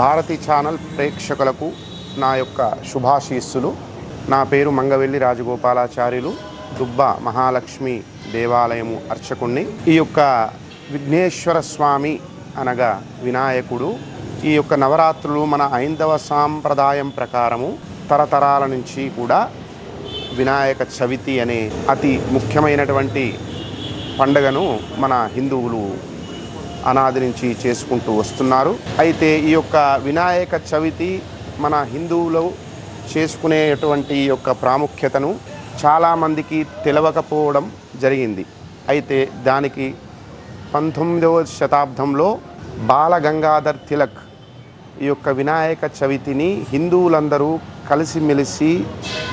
Bharati channel ప్రేక్షకులకు నా యొక్క శుభాశీస్సులు. నా పేరు మంగవెల్లి రాజగోపాలాచార్యులు. దుబ్బ మహాలక్ష్మి దేవాలయము అర్చకుణ్ణి. ఈ యొక్క విఘ్నేశ్వర స్వామి అనగా వినాయకుడు. ఈ యొక్క నవరాత్రులు మన ఐందవ సాంప్రదాయం ప్రకారము తరతరాల నుంచి కూడా వినాయక చవితి అనే అతి ముఖ్యమైనటువంటి పండుగను మన హిందువులు అనాది నుంచి చేసుకుంటూ వస్తున్నారు. అయితే ఈ యొక్క వినాయక చవితి మన హిందువులు చేసుకునేటువంటి ఈ యొక్క ప్రాముఖ్యతను చాలామందికి తెలవకపోవడం జరిగింది. అయితే దానికి పంతొమ్మిదవ శతాబ్దంలో బాలగంగాధర్ తిలక్ ఈ యొక్క వినాయక చవితిని హిందువులందరూ కలిసిమెలిసి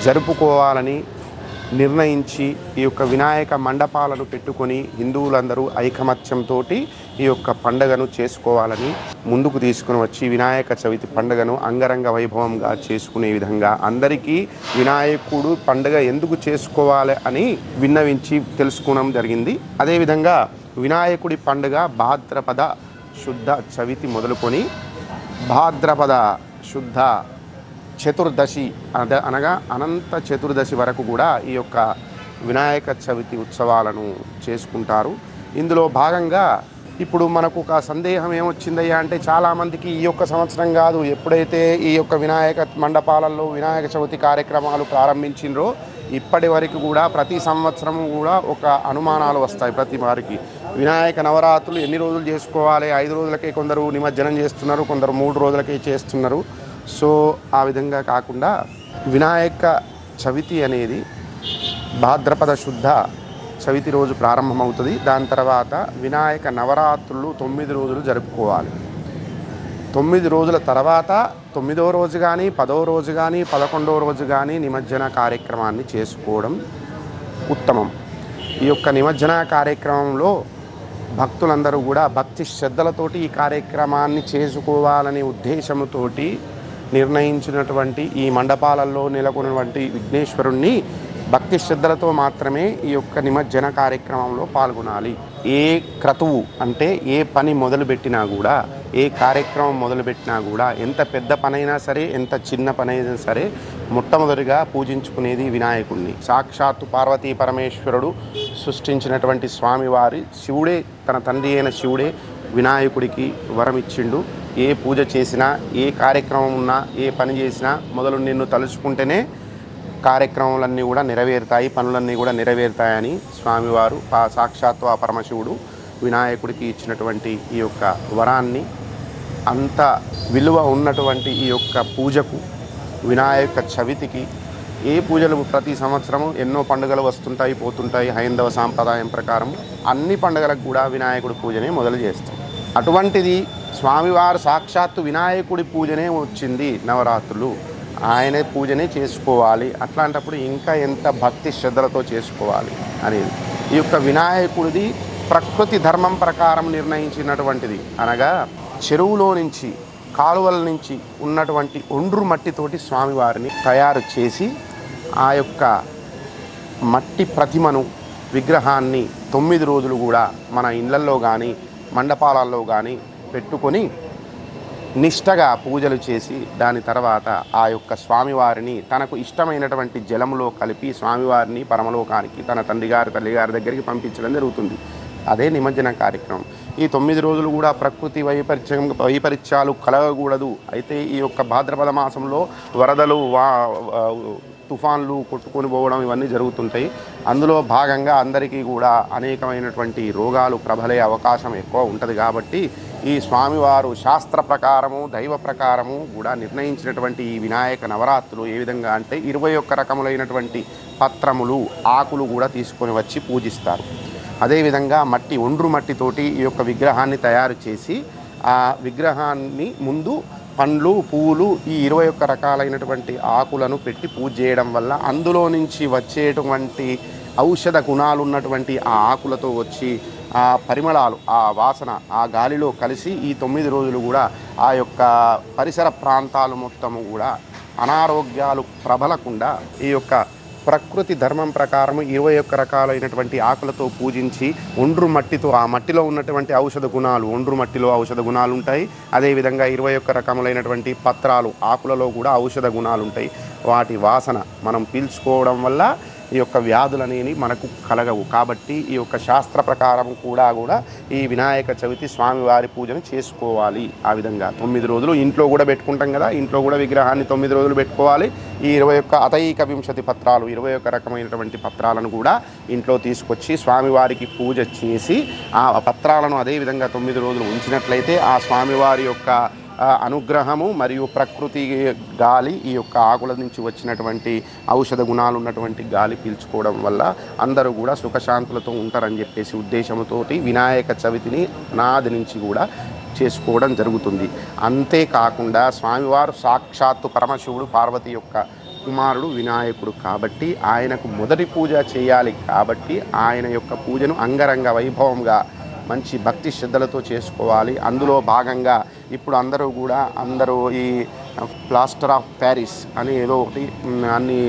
జరుపుకోవాలని నిర్ణయించి ఈ యొక్క వినాయక మండపాలను పెట్టుకొని హిందువులందరూ ఐకమత్యంతో ఈ యొక్క పండగను చేసుకోవాలని ముందుకు తీసుకుని వచ్చి వినాయక చవితి పండుగను అంగరంగ వైభవంగా చేసుకునే విధంగా అందరికీ వినాయకుడు పండుగ ఎందుకు చేసుకోవాలి అని విన్నవించి తెలుసుకోవడం జరిగింది. అదేవిధంగా వినాయకుడి పండుగ భాద్రపద శుద్ధ చవితి మొదలుకొని భాద్రపద శుద్ధ చతుర్దశి అద అనగా అనంత చతుర్దశి వరకు కూడా ఈ యొక్క వినాయక చవితి ఉత్సవాలను చేసుకుంటారు. ఇందులో భాగంగా ఇప్పుడు మనకు ఒక సందేహం ఏమొచ్చిందయ్యా అంటే చాలామందికి ఈ యొక్క సంవత్సరం కాదు. ఎప్పుడైతే ఈ యొక్క వినాయక మండపాలలో వినాయక చవితి కార్యక్రమాలు ప్రారంభించిండ్రో ఇప్పటి వరకు కూడా ప్రతి సంవత్సరం కూడా ఒక అనుమానాలు వస్తాయి ప్రతి వారికి. వినాయక నవరాత్రులు ఎన్ని రోజులు చేసుకోవాలి? ఐదు రోజులకే కొందరు నిమజ్జనం చేస్తున్నారు కొందరు మూడు రోజులకే చేస్తున్నారు. సో ఆ విధంగా కాకుండా వినాయక చవితి అనేది భాద్రపద శుద్ధ చవితి రోజు ప్రారంభమవుతుంది. దాని తర్వాత వినాయక నవరాత్రులు తొమ్మిది రోజులు జరుపుకోవాలి. తొమ్మిది రోజుల తర్వాత తొమ్మిదో రోజు కానీ పదో రోజు కానీ పదకొండో రోజు కానీ నిమజ్జన కార్యక్రమాన్ని చేసుకోవడం ఉత్తమం. ఈ యొక్క నిమజ్జన కార్యక్రమంలో భక్తులందరూ కూడా భక్తి శ్రద్ధలతోటి ఈ కార్యక్రమాన్ని చేసుకోవాలనే ఉద్దేశంతోటి నిర్ణయించినటువంటి ఈ మండపాలలో నెలకొన్నటువంటి విఘ్నేశ్వరుణ్ణి భక్తి శ్రద్ధలతో మాత్రమే ఈ యొక్క నిమజ్జన కార్యక్రమంలో పాల్గొనాలి. ఏ క్రతువు అంటే ఏ పని మొదలుపెట్టినా కూడా ఏ కార్యక్రమం మొదలుపెట్టినా కూడా ఎంత పెద్ద పనైనా సరే ఎంత చిన్న పనైనా సరే మొట్టమొదటిగా పూజించుకునేది వినాయకుడిని సాక్షాత్తు పార్వతీ పరమేశ్వరుడు సృష్టించినటువంటి స్వామివారి శివుడే తన తండ్రి అయిన శివుడే వినాయకుడికి వరం ఇచ్చిండు ఏ పూజ చేసినా ఏ కార్యక్రమం ఉన్నా ఏ పని చేసినా మొదలు నిన్ను తలుచుకుంటేనే కార్యక్రమాలన్నీ కూడా నెరవేరుతాయి పనులన్నీ కూడా నెరవేరుతాయని స్వామివారు పా- సాక్షాత్తు ఆ పరమశివుడు వినాయకుడికి ఇచ్చినటువంటి ఈ యొక్క వరాన్ని అంత విలువ ఉన్నటువంటి ఈ యొక్క పూజకు వినాయక చవితికి ఏ పూజలు ప్రతి సంవత్సరము ఎన్నో పండుగలు వస్తుంటాయి పోతుంటాయి హైందవ సాంప్రదాయం ప్రకారం అన్ని పండుగలకు కూడా వినాయకుడి పూజనే మొదలు చేస్తాం. అటువంటిది స్వామివారు సాక్షాత్తు వినాయకుడి పూజనే వచ్చింది నవరాత్రులు. ఆయన పూజనే చేసుకోవాలి. అట్లాంటప్పుడు ఇంకా ఎంత భక్తి శ్రద్ధలతో చేసుకోవాలి అనేది. ఈ యొక్క వినాయకుడిది ప్రకృతి ధర్మం ప్రకారం నిర్ణయించినటువంటిది. అనగా చెరువులో నుంచి కాలువల నుంచి ఉన్నటువంటి ఒండ్రు మట్టితోటి స్వామివారిని తయారు చేసి ఆ యొక్క మట్టి ప్రతిమను విగ్రహాన్ని తొమ్మిది రోజులు కూడా మన ఇళ్ళల్లో కానీ మండపాలలో కానీ పెట్టుకొని నిష్టగా పూజలు చేసి దాని తర్వాత ఆ యొక్క స్వామివారిని తనకు ఇష్టమైనటువంటి జలములో కలిపి స్వామివారిని పరమలోకానికి తన తండ్రిగారి తల్లిగారి దగ్గరికి పంపించడం జరుగుతుంది. అదే నిమజ్జన కార్యక్రమం. ఈ తొమ్మిది రోజులు కూడా ప్రకృతి వైపరీత్యం వైపరీత్యాలు కలగకూడదు. అయితే ఈ యొక్క భాద్రపద మాసంలో వరదలు వా తుఫాన్లు కొట్టుకొని పోవడం ఇవన్నీ జరుగుతుంటాయి. అందులో భాగంగా అందరికీ కూడా అనేకమైనటువంటి రోగాలు ప్రబలే అవకాశం ఎక్కువ ఉంటుంది కాబట్టి ఈ స్వామివారు శాస్త్ర ప్రకారము దైవ ప్రకారము కూడా నిర్ణయించినటువంటి ఈ వినాయక నవరాత్రులు ఏ విధంగా అంటే ఇరవై ఒక్క రకములైనటువంటి పత్రములు ఆకులు కూడా తీసుకొని వచ్చి పూజిస్తారు. అదేవిధంగా మట్టి ఒండ్రు మట్టితోటి ఈ యొక్క విగ్రహాన్ని తయారు చేసి ఆ విగ్రహాన్ని ముందు పండ్లు పువ్వులు ఈ ఇరవై ఒక్క రకాలైనటువంటి ఆకులను పెట్టి పూజ చేయడం వల్ల అందులో నుంచి వచ్చేటువంటి ఔషధ గుణాలు ఉన్నటువంటి ఆ ఆకులతో వచ్చి ఆ పరిమళాలు ఆ వాసన ఆ గాలిలో కలిసి ఈ తొమ్మిది రోజులు కూడా ఆ యొక్క పరిసర ప్రాంతాలు మొత్తము కూడా అనారోగ్యాలు ప్రబలకుండా ఈ యొక్క ప్రకృతి ధర్మం ప్రకారం ఇరవై ఒక్క రకాలైనటువంటి ఆకులతో పూజించి ఒండ్రు మట్టితో ఆ మట్టిలో ఉన్నటువంటి ఔషధ గుణాలు ఒండ్రు మట్టిలో ఔషధ గుణాలు ఉంటాయి. అదేవిధంగా ఇరవై ఒక్క రకములైనటువంటి పత్రాలు ఆకులలో కూడా ఔషధ గుణాలు ఉంటాయి. వాటి వాసన మనం పీల్చుకోవడం వల్ల ఈ యొక్క వ్యాధులు అనేవి మనకు కలగవు. కాబట్టి ఈ యొక్క శాస్త్ర ప్రకారం కూడా కూడా ఈ వినాయక చవితి స్వామివారి పూజను చేసుకోవాలి ఆ విధంగా. తొమ్మిది రోజులు ఇంట్లో కూడా పెట్టుకుంటాం కదా ఇంట్లో కూడా విగ్రహాన్ని తొమ్మిది రోజులు పెట్టుకోవాలి. ఈ ఇరవై ఒక్క అతైక వింశతి పత్రాలు ఇరవై ఒక్క రకమైనటువంటి పత్రాలను కూడా ఇంట్లో తీసుకొచ్చి స్వామివారికి పూజ చేసి ఆ పత్రాలను అదే విధంగా తొమ్మిది రోజులు ఉంచినట్లయితే ఆ స్వామివారి యొక్క అనుగ్రహము మరియు ప్రకృతి గాలి ఈ యొక్క ఆకుల నుంచి వచ్చినటువంటి ఔషధ గుణాలు ఉన్నటువంటి గాలి పీల్చుకోవడం వల్ల అందరూ కూడా సుఖశాంతులతో ఉంటారని చెప్పేసి ఉద్దేశంతోటి వినాయక చవితిని నాది నుంచి కూడా చేసుకోవడం జరుగుతుంది. అంతేకాకుండా స్వామివారు సాక్షాత్తు పరమశివుడు పార్వతి యొక్క కుమారుడు వినాయకుడు కాబట్టి ఆయనకు మొదటి పూజ చేయాలి కాబట్టి ఆయన యొక్క పూజను అంగరంగ వైభవంగా మంచి భక్తి శ్రద్ధలతో చేసుకోవాలి. అందులో భాగంగా ఇప్పుడు అందరూ కూడా అందరూ ఈ ప్లాస్టర్ ఆఫ్ ప్యారిస్ అని ఏదో ఒకటి అన్ని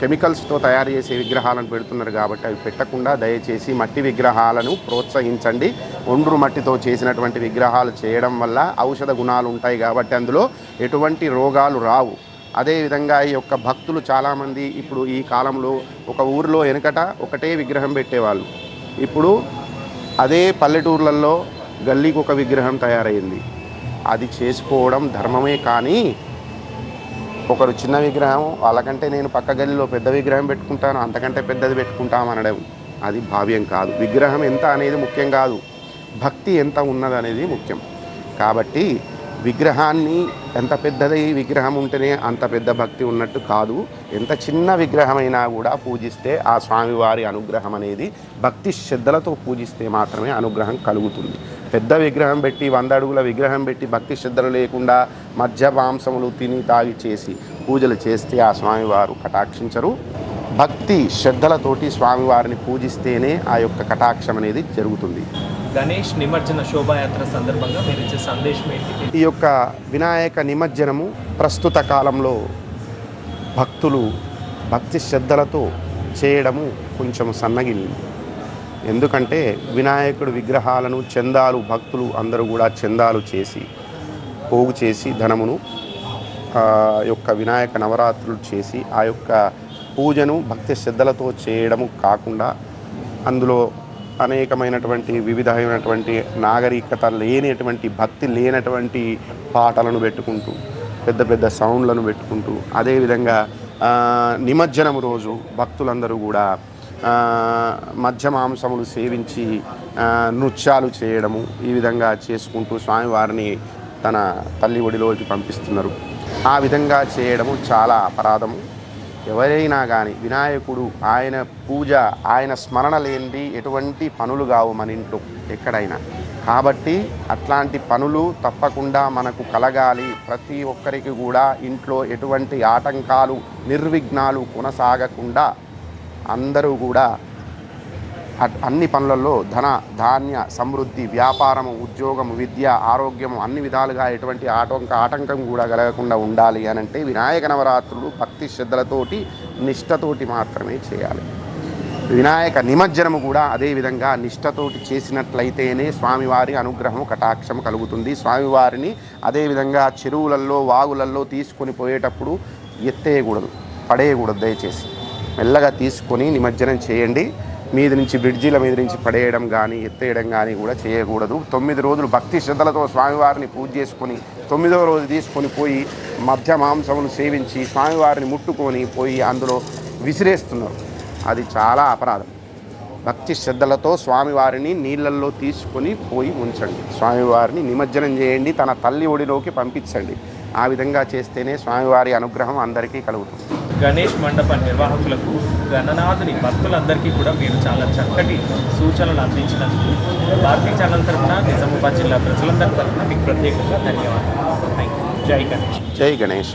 కెమికల్స్తో తయారు చేసే విగ్రహాలను పెడుతున్నారు కాబట్టి అవి పెట్టకుండా దయచేసి మట్టి విగ్రహాలను ప్రోత్సహించండి. ఒండ్రు మట్టితో చేసినటువంటి విగ్రహాలు చేయడం వల్ల ఔషధ గుణాలు ఉంటాయి కాబట్టి అందులో ఎటువంటి రోగాలు రావు. అదేవిధంగా ఈ యొక్క భక్తులు చాలామంది ఇప్పుడు ఈ కాలంలో ఒక ఊరిలో వెనుకట ఒకటే విగ్రహం పెట్టేవాళ్ళు. ఇప్పుడు అదే పల్లెటూర్లలో గల్లీకి ఒక విగ్రహం తయారైంది. అది చేసుకోవడం ధర్మమే కానీ ఒకరు చిన్న విగ్రహం వాళ్ళకంటే నేను పక్క గల్లీలో పెద్ద విగ్రహం పెట్టుకుంటాను అంతకంటే పెద్దది పెట్టుకుంటాం అనడం అది భావ్యం కాదు. విగ్రహం ఎంత అనేది ముఖ్యం కాదు. భక్తి ఎంత ఉన్నదనేది ముఖ్యం. కాబట్టి విగ్రహాన్ని ఎంత పెద్దది విగ్రహం ఉంటేనే అంత పెద్ద భక్తి ఉన్నట్టు కాదు. ఎంత చిన్న విగ్రహమైనా కూడా పూజిస్తే ఆ స్వామివారి అనుగ్రహం అనేది భక్తి శ్రద్ధలతో పూజిస్తే మాత్రమే అనుగ్రహం కలుగుతుంది. పెద్ద విగ్రహం పెట్టి వంద అడుగుల విగ్రహం పెట్టి భక్తి శ్రద్ధలు లేకుండా మధ్య మాంసములు తిని తాగి చేసి పూజలు చేస్తే ఆ స్వామివారు కటాక్షించరు. భక్తి శ్రద్ధలతోటి స్వామివారిని పూజిస్తేనే ఆ యొక్క కటాక్షం అనేది జరుగుతుంది. గణేష్ నిమజ్జన శోభాయాత్ర సందర్భంగా మీరు ఇచ్చే సందేశం ఏంటి? ఈ యొక్క వినాయక నిమజ్జనము ప్రస్తుత కాలంలో భక్తులు భక్తి శ్రద్ధలతో చేయడము కొంచెం సన్నగిల్లింది ఎందుకంటే వినాయకుడు విగ్రహాలను చందాలు భక్తులు అందరూ కూడా చందాలు చేసి పోగు చేసి ధనమును యొక్క వినాయక నవరాత్రులు చేసి ఆ యొక్క పూజను భక్తి శ్రద్ధలతో చేయడము కాకుండా అందులో అనేకమైనటువంటి వివిధమైనటువంటి నాగరికత లేనటువంటి భక్తి లేనటువంటి పాటలను పెట్టుకుంటూ పెద్ద పెద్ద సౌండ్లను పెట్టుకుంటూ అదేవిధంగా నిమజ్జనం రోజు భక్తులందరూ కూడా మధ్య మాంసములు సేవించి నృత్యాలు చేయడము ఈ విధంగా చేసుకుంటూ స్వామివారిని తన తల్లి ఒడిలోకి పంపిస్తున్నారు. ఆ విధంగా చేయడము చాలా అపరాధము. ఎవరైనా కానీ వినాయకుడు ఆయన పూజ ఆయన స్మరణ లేనిది ఎటువంటి పనులు కావు మన ఇంట్లో ఎక్కడైనా. కాబట్టి అట్లాంటి పనులు తప్పకుండా మనకు కలగాలి. ప్రతి ఒక్కరికి కూడా ఇంట్లో ఎటువంటి ఆటంకాలు నిర్విఘ్నాలు కొనసాగకుండా అందరూ కూడా అన్ని పనులలో ధన ధాన్య సమృద్ధి వ్యాపారము ఉద్యోగము విద్య ఆరోగ్యము అన్ని విధాలుగా ఎటువంటి ఆటంక ఆటంకం కూడా కలగకుండా ఉండాలి అని అంటే వినాయక నవరాత్రులు భక్తి శ్రద్ధలతోటి నిష్టతోటి మాత్రమే చేయాలి. వినాయక నిమజ్జనము కూడా అదే విధంగా నిష్టతోటి చేసినట్లయితేనే స్వామివారి అనుగ్రహం కటాక్షం కలుగుతుంది. స్వామివారిని అదేవిధంగా చెరువులలో వాగులల్లో తీసుకొని పోయేటప్పుడు ఎత్తేయకూడదు పడేయకూడదు దయచేసి. మెల్లగా తీసుకొని నిమజ్జనం చేయండి. మీది నుంచి బ్రిడ్జీల మీద నుంచి పడేయడం కానీ ఎత్తేయడం కానీ కూడా చేయకూడదు. తొమ్మిది రోజులు భక్తి శ్రద్ధలతో స్వామివారిని పూజ చేసుకొని తొమ్మిదవ రోజు తీసుకొని పోయి మధ్య మాంసమును సేవించి స్వామివారిని ముట్టుకొని పోయి అందులో విసిరేస్తున్నారు. అది చాలా అపరాధం. భక్తి శ్రద్ధలతో స్వామివారిని నీళ్ళల్లో తీసుకొని పోయి ఉంచండి. స్వామివారిని నిమజ్జనం చేయండి తన తల్లి ఒడిలోకి పంపించండి. ఆ విధంగా చేస్తేనే స్వామివారి అనుగ్రహం అందరికీ కలుగుతుంది. గణేష్ మండప నిర్వాహకులకు గణనాథుని భక్తులందరికీ కూడా మీరు చాలా చక్కటి సూచనలు అందించినందుకు భారతీయ ఛానల్ తరఫున నిజామాబాద్ జిల్లా ప్రజలందరి తరఫున మీకు ప్రత్యేకంగా ధన్యవాదాలు. థ్యాంక్ యూ జై గణేష్. జై గణేష్